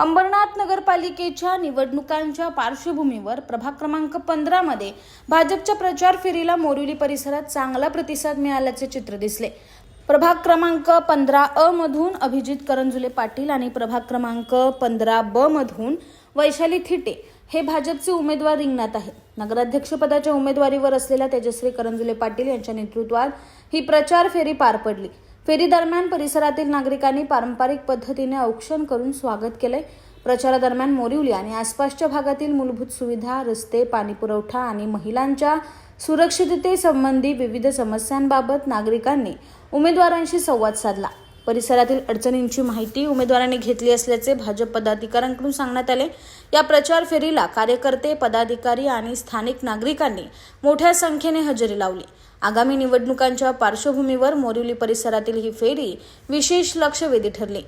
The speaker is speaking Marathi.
अंबरनाथ नगरपालिकेच्या निवडणुकांच्या पार्श्वभूमीवर प्रभाग क्रमांक पंधरामध्ये भाजपच्या प्रचार फेरीला मोरिवली परिसरात चांगला प्रतिसाद मिळाल्याचे चित्र दिसले. प्रभाग क्रमांक पंधरा अ मधून अभिजित करंजुले पाटील आणि प्रभाग क्रमांक पंधरा ब मधून वैशाली थिटे हे भाजपचे उमेदवार रिंगणात आहेत. नगराध्यक्षपदाच्या उमेदवारीवर असलेल्या तेजश्री करंजुले पाटील यांच्या नेतृत्वात ही प्रचार फेरी पार पडली. फेरीदरम्यान परिसरातील नागरिकांनी पारंपरिक पद्धतीने औक्षण करून स्वागत केले. प्रचारादरम्यान मोरिवली आणि आसपासच्या भागातील मूलभूत सुविधा रस्ते पाणीपुरवठा आणि महिलांच्या सुरक्षिततेसंबंधी विविध समस्यांबाबत नागरिकांनी उमेदवारांशी संवाद साधला. परिसरातील अडचणींची माहिती उमेदवारांनी घेतली असल्याचे भाजप पदाधिकाऱ्यांकडून सांगण्यात आले. या प्रचार फेरीला कार्यकर्ते पदाधिकारी आणि स्थानिक नागरिकांनी मोठ्या संख्येने हजेरी लावली. आगामी निवडणुकांच्या पार्श्वभूमीवर मोरिवली परिसरातील ही फेरी विशेष लक्षवेधी ठरली.